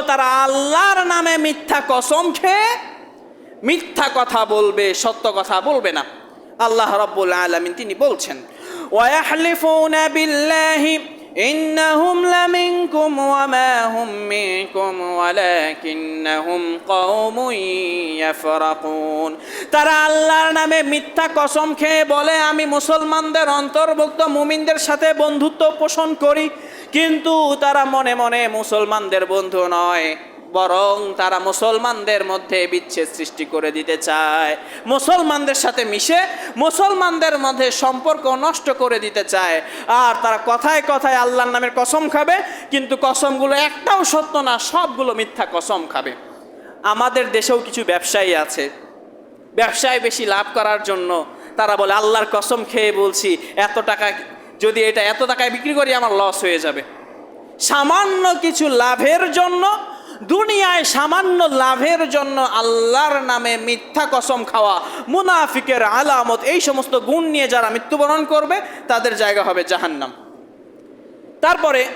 তারা আল্লাহর নামে মিথ্যা কসম খেয়ে মিথ্যা কথা বলবে, সত্য কথা বলবে না। আল্লাহ রব্বুল আলমিন তিনি বলছেন ওয়াহলিফুনা বিল্লাহি إنهم لمنكم وما هم منكم ولكنهم قوم يفرقون তারা আল্লাহর নামে মিথ্যা কসম খেয়ে বলে আমি মুসলমানদের অন্তর্ভুক্ত মুমিনদের সাথে বন্ধুত্ব পোষণ করি কিন্তু তারা মনে মনে মুসলমানদের বন্ধু নয় বরং তারা মুসলমানদের মধ্যে বিচ্ছেদ সৃষ্টি করে দিতে চায়। মুসলমানদের সাথে মিশে মুসলমানদের মধ্যে সম্পর্ক নষ্ট করে দিতে চায়। আর তারা কথায় কথায় আল্লাহর নামের কসম খাবে, কিন্তু কসমগুলো একটাও সত্য না, সবগুলো মিথ্যা কসম খাবে। আমাদের দেশেও কিছু ব্যবসায়ী আছে। ব্যবসায় বেশি লাভ করার জন্য তারা বলে, আল্লাহর কসম খেয়ে বলছি, এত টাকা যদি এটা এত টাকায় বিক্রি করি আমার লস হয়ে যাবে। সামান্য কিছু লাভের জন্য দুনিয়ায় সামান্য লাভের জন্য আল্লাহর নামে মিথ্যা কসম খাওয়া, মুনাফিকের আলামত, এই সমস্ত গুণ নিয়ে যারা মৃত্যুবরণ করবে, তাদের জায়গা হবে জাহান্নাম। তারপরে